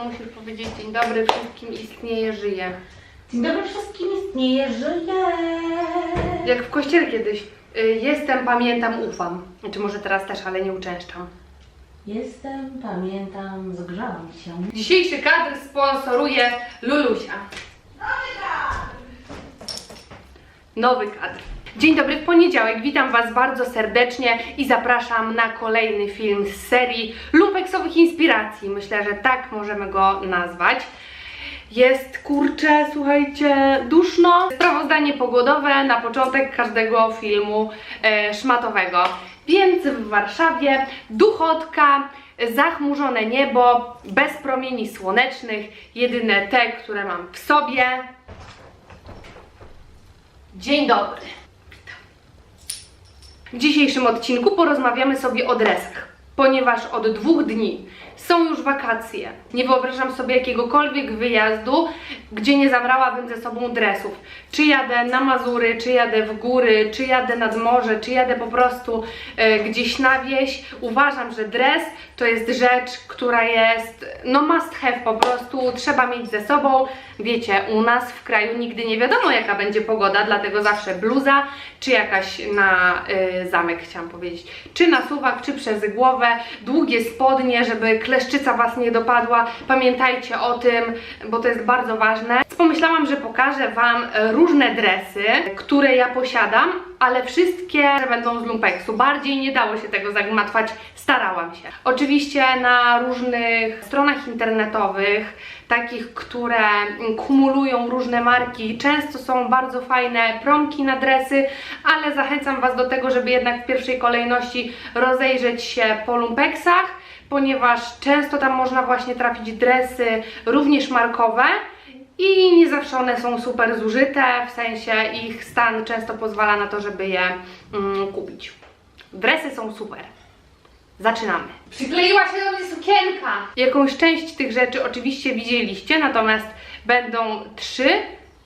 Musisz powiedzieć dzień dobry wszystkim, istnieje, żyje. Dzień dobry wszystkim, istnieje, żyje. Jak w kościele kiedyś. y, Jestem, pamiętam, ufam. Znaczy może teraz też, ale nie uczęszczam. Jestem, pamiętam, zgrzałam się. Dzisiejszy kadr sponsoruje Lulusia. Nowy kadr. Dzień dobry, w poniedziałek witam Was bardzo serdecznie i zapraszam na kolejny film z serii lumpeksowych inspiracji. Myślę, że tak możemy go nazwać. Jest kurczę, słuchajcie, duszno. Sprawozdanie pogodowe na początek każdego filmu e, szmatowego. Więc w Warszawie duchotka, zachmurzone niebo, bez promieni słonecznych, jedyne te, które mam w sobie. Dzień dobry. W dzisiejszym odcinku porozmawiamy sobie o dresach, ponieważ od dwóch dni są już wakacje. Nie wyobrażam sobie jakiegokolwiek wyjazdu, gdzie nie zabrałabym ze sobą dresów. Czy jadę na Mazury, czy jadę w góry, czy jadę nad morze, czy jadę po prostu e, gdzieś na wieś. Uważam, że dres to jest rzecz, która jest no must have po prostu, trzeba mieć ze sobą. Wiecie, u nas w kraju nigdy nie wiadomo jaka będzie pogoda, dlatego zawsze bluza, czy jakaś na y, zamek chciałam powiedzieć, czy na suwak, czy przez głowę, długie spodnie, żeby kleszczyca Was nie dopadła. Pamiętajcie o tym, bo to jest bardzo ważne. Pomyślałam, że pokażę Wam różne dresy, które ja posiadam, ale wszystkie będą z lumpeksu. Bardziej nie dało się tego zagmatwać, starałam się. Oczywiście na różnych stronach internetowych, takich, które kumulują różne marki, często są bardzo fajne promki na dresy, ale zachęcam Was do tego, żeby jednak w pierwszej kolejności rozejrzeć się po lumpeksach, ponieważ często tam można właśnie trafić dresy również markowe, i nie zawsze one są super zużyte, w sensie ich stan często pozwala na to, żeby je mm, kupić. Dresy są super. Zaczynamy. Przykleiła się do mnie sukienka! Jakąś część tych rzeczy oczywiście widzieliście, natomiast będą trzy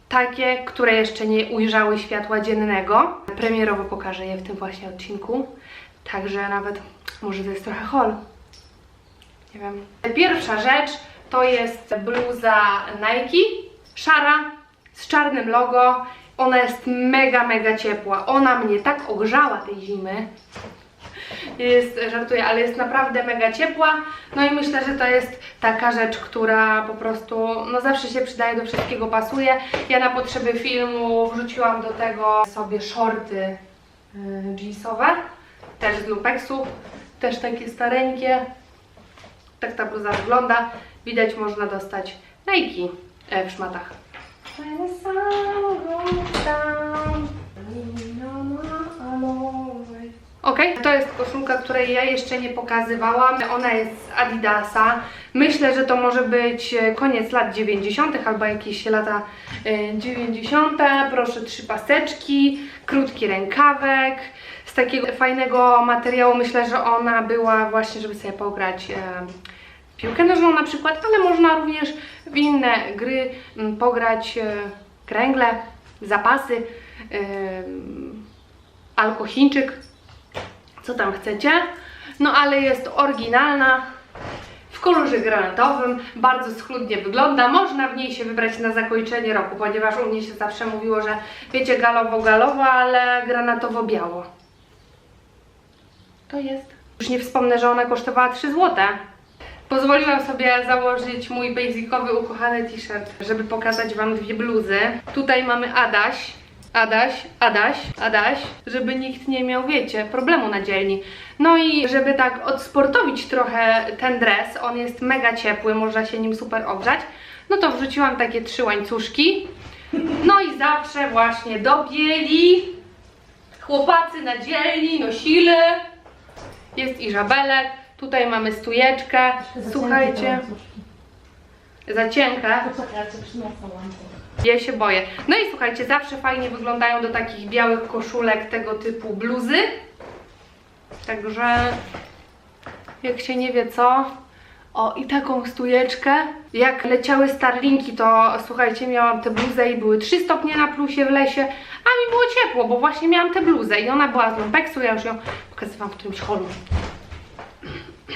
takie, które jeszcze nie ujrzały światła dziennego. Premierowo pokażę je w tym właśnie odcinku, także nawet może to jest trochę haul. Nie wiem. Pierwsza rzecz to jest bluza Nike, szara, z czarnym logo. Ona jest mega, mega ciepła. Ona mnie tak ogrzała tej zimy. Jest, żartuję, ale jest naprawdę mega ciepła. No i myślę, że to jest taka rzecz, która po prostu no zawsze się przydaje, do wszystkiego pasuje. Ja na potrzeby filmu wrzuciłam do tego sobie shorty yy, jeansowe, też z lumpeksu, też takie stareńkie. Tak ta bluza wygląda. Widać, można dostać Nike e, w szmatach. Ok, to jest koszulka, której ja jeszcze nie pokazywałam. Ona jest z Adidasa. Myślę, że to może być e, koniec lat 90. albo jakieś lata e, 90. Proszę, trzy paseczki, krótki rękawek. Z takiego fajnego materiału myślę, że ona była właśnie, żeby sobie pograć e, piłkę nożną na przykład, ale można również w inne gry m, pograć e, kręgle, zapasy, e, alkochińczyk, co tam chcecie. No ale jest oryginalna, w kolorze granatowym, bardzo schludnie wygląda. Można w niej się wybrać na zakończenie roku, ponieważ u mnie się zawsze mówiło, że wiecie, galowo-galowo, ale granatowo-biało. To jest. Już nie wspomnę, że ona kosztowała 3 zł. Pozwoliłam sobie założyć mój basicowy, ukochany t-shirt, żeby pokazać Wam dwie bluzy. Tutaj mamy Adaś, Adaś, Adaś, Adaś, żeby nikt nie miał, wiecie, problemu na dzielni. No i żeby tak odsportowić trochę ten dres, on jest mega ciepły, można się nim super ogrzać, no to wrzuciłam takie trzy łańcuszki. No i zawsze właśnie do bieli chłopacy na dzielni nosili. Jest i żabelek, tutaj mamy stujeczkę, słuchajcie, za cienka. Ja się boję. No i słuchajcie, zawsze fajnie wyglądają do takich białych koszulek tego typu bluzy. Także jak się nie wie co. O, i taką stujeczkę. Jak leciały Starlinki, to słuchajcie, miałam tę bluzę i były 3 stopnie na plusie w lesie, a mi było ciepło, bo właśnie miałam tę bluzę i ona była z lumpeksu, ja już ją pokazywałam w którymś holu.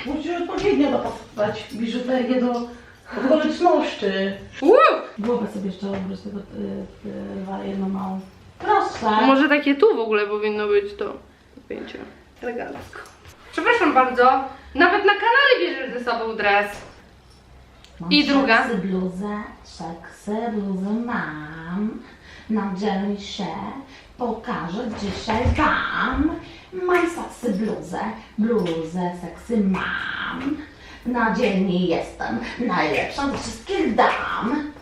Musisz odpowiednio dopasować biżuterię do Okoliczności. Uuu, Głowę sobie jeszcze obróć tego y, y, jedną małą. Proszę. może takie tu w ogóle powinno być to zdjęcie. Elegancko. Przepraszam bardzo, nawet na kanale bierzesz ze sobą dres. Mam I druga. Seksy bluzę, seksy bluzę mam. Nadzielę się, pokażę dzisiaj wam. Mam seksy bluzę, bluzę seksy mam. Na dzielni jestem najlepszą ze wszystkich dam.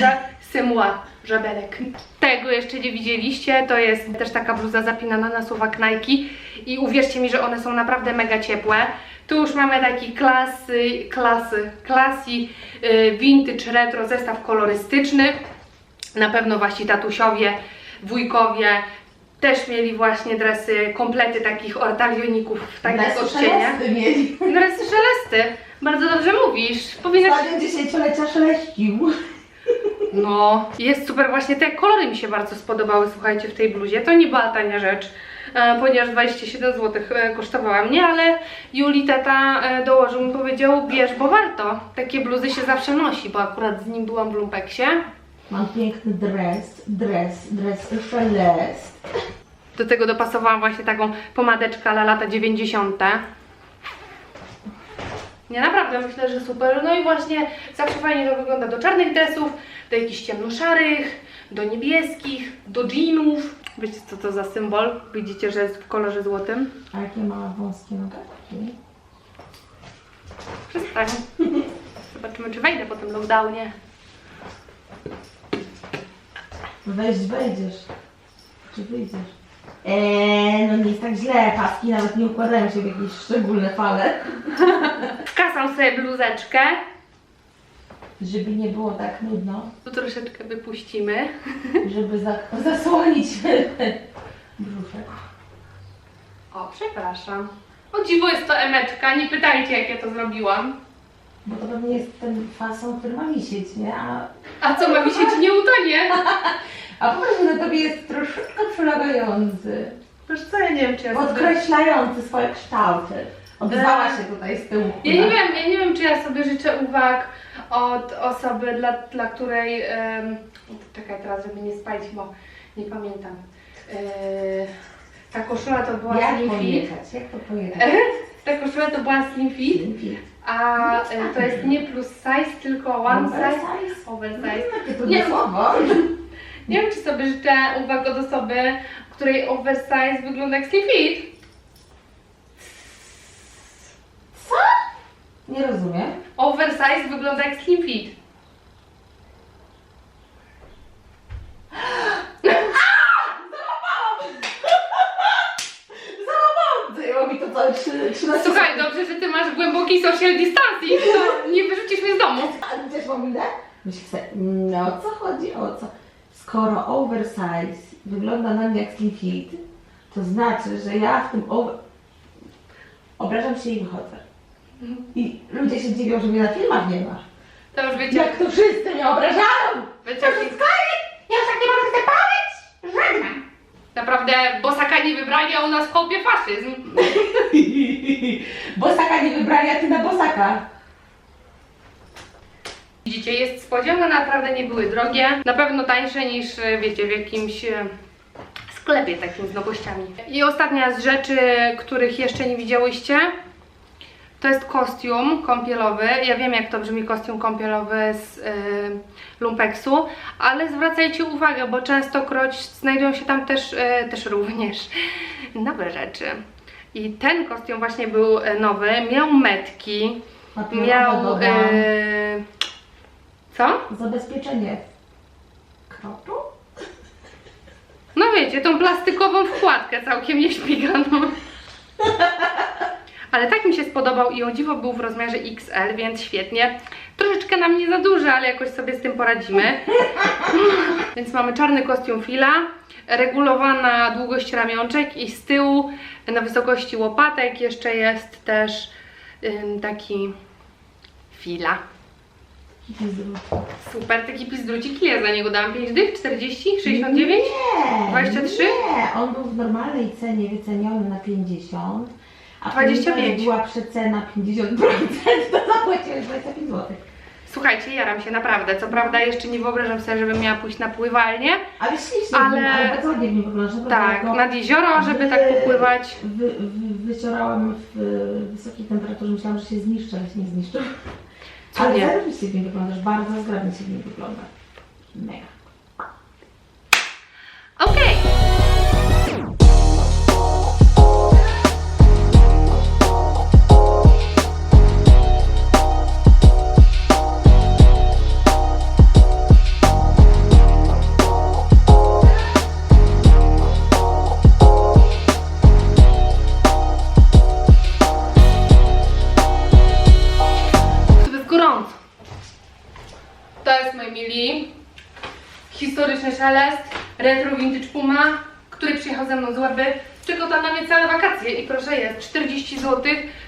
Za Symła żabelek. Tego jeszcze nie widzieliście, to jest też taka bluza zapinana na suwak Nike i uwierzcie mi, że one są naprawdę mega ciepłe. Tu już mamy taki klasy, klasy, klasy, yy, vintage, retro, zestaw kolorystyczny. Na pewno wasi tatusiowie, wujkowie też mieli właśnie dresy, komplety takich ortalioników w takich odcieniach. mieli. Dresy szelesty. Bardzo dobrze mówisz. Powinnaś Stadion dziesięciolecia szeleścił. No, jest super. Właśnie te kolory mi się bardzo spodobały, słuchajcie, w tej bluzie. To nie była tania rzecz, e, ponieważ 27 zł e, kosztowała mnie, ale Juli tata e, dołożył mi, powiedział, bierz, bo warto. Takie bluzy się zawsze nosi, bo akurat z nim byłam w lumpeksie. Mam piękny dres, dres, dres szelest. Do tego dopasowałam właśnie taką pomadeczkę la lata 90. Nie, naprawdę myślę, że super. No i właśnie zawsze fajnie to wygląda do czarnych dresów, do jakichś ciemnoszarych, do niebieskich, do jeanów. Wiecie co to za symbol? Widzicie, że jest w kolorze złotym? A jakie małe wąskie nogawki. Przestań. Zobaczymy, czy wejdę po tym lockdownie. Wejść wejdziesz. Czy wyjdziesz? Eee, no nie jest tak źle. Paski nawet nie układają się w jakieś szczególne fale. Wkasam sobie bluzeczkę. Żeby nie było tak nudno. Tu troszeczkę wypuścimy. Żeby za, zasłonić brzuszek. O, przepraszam. O dziwo jest to emeczka, nie pytajcie jak ja to zrobiłam. Bo to pewnie jest ten fason, który ma wisieć, nie? A, A co ma wisieć nie utonie? A po prostu na tobie jest troszeczkę przylegający. Wiesz co, ja nie wiem czy ja sobie... Podkreślający swoje kształty. Odezwała się tutaj z tyłu. Ja nie wiem, ja nie wiem czy ja sobie życzę uwag od osoby, dla, dla której... em, czekaj teraz, żeby nie spalić, bo nie pamiętam. E, ta koszula to była Jak slim fit. pojechać? Jak to pojechać? Ta koszula to była slim fit, a e, to jest nie plus size, tylko one size. Oversize? Oversize. Jakie to Nie. słowo? Nie wiem, czy sobie życzę uwag od osoby, której oversize wygląda jak slim fit. Co? Nie rozumiem. Oversize wygląda jak slim fit. Zajęło mi to całe 13 Słuchaj, dobrze, że ty masz głęboki social distancing, to nie wyrzucisz mnie z domu. A widzisz mam minę? Myślę sobie, no o co chodzi, o co? Skoro oversize wygląda na mnie jak slim fit, to znaczy, że ja w tym over... Obrażam się i wychodzę. I ludzie się dziwią, że mnie na filmach nie ma. To już wiecie, Jak to wszyscy mnie obrażają! koniec! Ja już tak nie mogę sobie powiedzieć! Żegnam! naprawdę bosaka nie wybrali, a u nas kopie faszyzm. Bosaka nie wybrali, a ty na bosaka. Widzicie, jest spodziewne, naprawdę nie były drogie. Na pewno tańsze niż, e, wiecie, w jakimś e, sklepie takim z nowościami. I ostatnia z rzeczy, których jeszcze nie widziałyście, to jest kostium kąpielowy. Ja wiem, jak to brzmi kostium kąpielowy z y, lumpeksu, ale zwracajcie uwagę, bo częstokroć znajdują się tam też, y, też również nowe rzeczy. I ten kostium właśnie był nowy, miał metki, miał... Miał... y, co? Zabezpieczenie kropu? No wiecie, tą plastikową wkładkę całkiem nieśmiganą. Ale tak mi się spodobał i o dziwo był w rozmiarze XL, więc świetnie. Troszeczkę nam nie za duży, ale jakoś sobie z tym poradzimy. Więc mamy czarny kostium fila, regulowana długość ramionczek i z tyłu na wysokości łopatek jeszcze jest też ym, taki fila. Super, taki pizdrucik. Ile ja za niego dałam? 5 dych? 40? 69? Nie, 23? Nie, on był w normalnej cenie wyceniony na 50. A 25. ponieważ była przecena 50%, to zapłaciłeś 25 zł. Słuchajcie, jaram się naprawdę. Co prawda jeszcze nie wyobrażam sobie, żebym miała pójść na pływalnię. Ale ślicznie, Ale- ale, bardzo ładnie w nim wyglądasz. naprawdę. Tak, nad jezioro, żeby wy- tak popływać. Wy, wy, wyciorałam w wysokiej temperaturze, myślałam, że się zniszczy, ale się nie zniszczy. Ale Cudnie. zarobiście w nim wyglądasz, bardzo zgrabnie się w nim wygląda. Mega. Okej. Tu i proszę jest, 40 zł.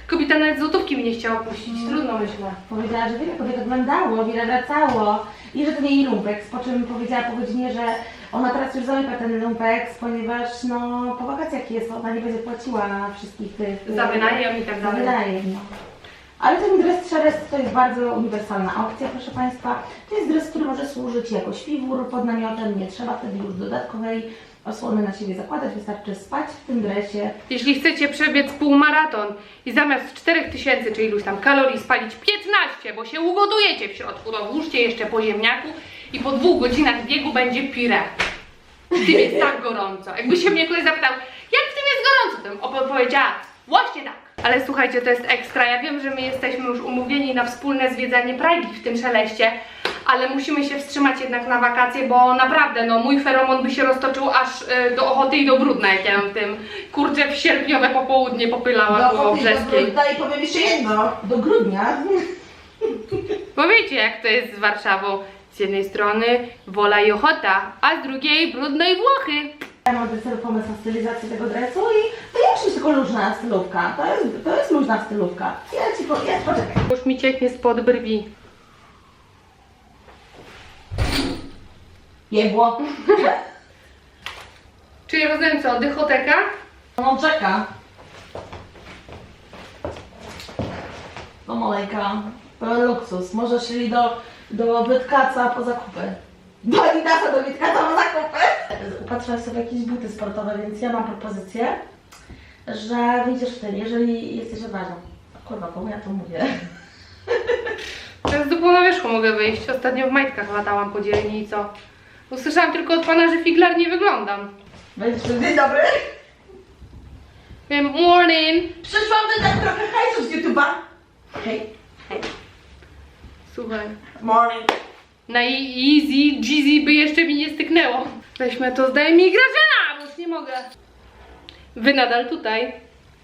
Kobieta nawet złotówki mi nie chciała puścić. Trudno myślę. Powiedziała, że wiele kobiet oglądało, wiele wracało i że to nie jej lumpeks, po czym powiedziała po godzinie, że ona teraz już zamyka ten lumpeks, ponieważ no po wakacjach jest, ona nie będzie płaciła wszystkich tych... Za wynajem i tak Za dalej. wynajem, no. Ale ten dres szarest to jest bardzo uniwersalna opcja, proszę Państwa. To jest dres, który może służyć jako śpiwór pod namiotem, nie trzeba wtedy już dodatkowej osłony na siebie zakładać, wystarczy spać w tym dresie. Jeśli chcecie przebiec półmaraton i zamiast 4000 czy iluś tam kalorii spalić 15, bo się ugodujecie w środku, to włóżcie jeszcze po ziemniaku i po dwóch godzinach biegu będzie pire. W tym jest tak gorąco. Jakby się mnie ktoś zapytał, jak w tym jest gorąco, to bym opowiedziała właśnie tak. Ale słuchajcie, to jest ekstra. Ja wiem, że my jesteśmy już umówieni na wspólne zwiedzanie Pragi w tym szeleście, ale musimy się wstrzymać jednak na wakacje, bo naprawdę, no mój feromon by się roztoczył aż y, do Ochoty i do Brudna, jak ja bym w tym kurczę w sierpniowe popołudnie popylała koło Brzeskiej. I powiem jeszcze jedno, do grudnia. Bo wiecie, jak to jest z Warszawą. Z jednej strony wola i ochota, a z drugiej brudno i Włochy. Ja mam do celu pomysł na stylizację tego dresu i to ja oczywiście tylko luźna stylówka. To jest, to jest luźna stylówka. Ja ci powiem, poczekaj. Już mi cieknie spod brwi. Jebło. Czyli rozumiem co, dychoteka? No czeka. No pełen luksus. Może szli do, do Wytkaca po zakupy. Do Adidasa do Wytkaca po zakupy. Upatrzyłaś sobie jakieś buty sportowe, więc ja mam propozycję, że wyjdziesz w tym, jeżeli jesteś odważna. Kurwa, komu ja to mówię? Ja z dupą na wierzchu mogę wyjść. Ostatnio w majtkach latałam po dzielni i co? Usłyszałam tylko od pana, że figlarnie wyglądam. Będziesz dzień dobry. Wiem, morning! Przyszłam wydać trochę hajsu z YouTube'a. Hej. Słuchaj. Morning. Na easy, jeezy by jeszcze mi nie styknęło. Weźmy to, zdaje mi Grażyna, bo już nie mogę. Wy nadal tutaj.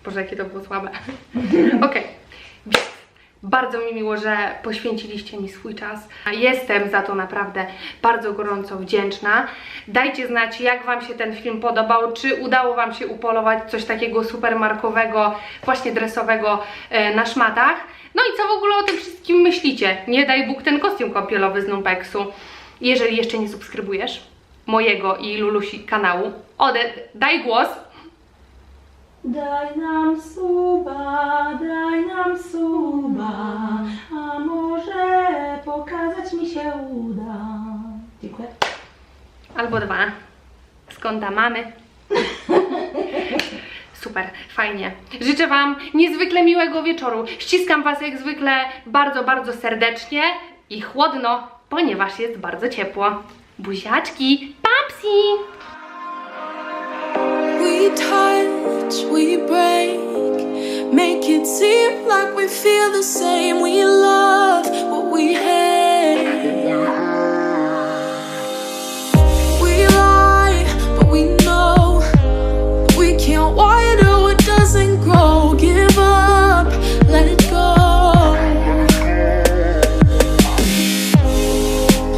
Boże, jakie to było słabe. Okej. Więc Bardzo mi miło, że poświęciliście mi swój czas. Jestem za to naprawdę bardzo gorąco wdzięczna. Dajcie znać, jak Wam się ten film podobał, czy udało Wam się upolować coś takiego supermarkowego, właśnie dresowego e, na szmatach. No i co w ogóle o tym wszystkim myślicie? Nie daj Bóg ten kostium kąpielowy z Numpeksu. Jeżeli jeszcze nie subskrybujesz mojego i Lulusi kanału, ode daj głos. Daj nam suba, daj nam suba, a może pokazać mi się uda. Dziękuję. Albo dwa. Konta mamy. Super, fajnie. Życzę Wam niezwykle miłego wieczoru. Ściskam Was jak zwykle bardzo, bardzo serdecznie i chłodno, ponieważ jest bardzo ciepło. Buziaczki, papsi! feel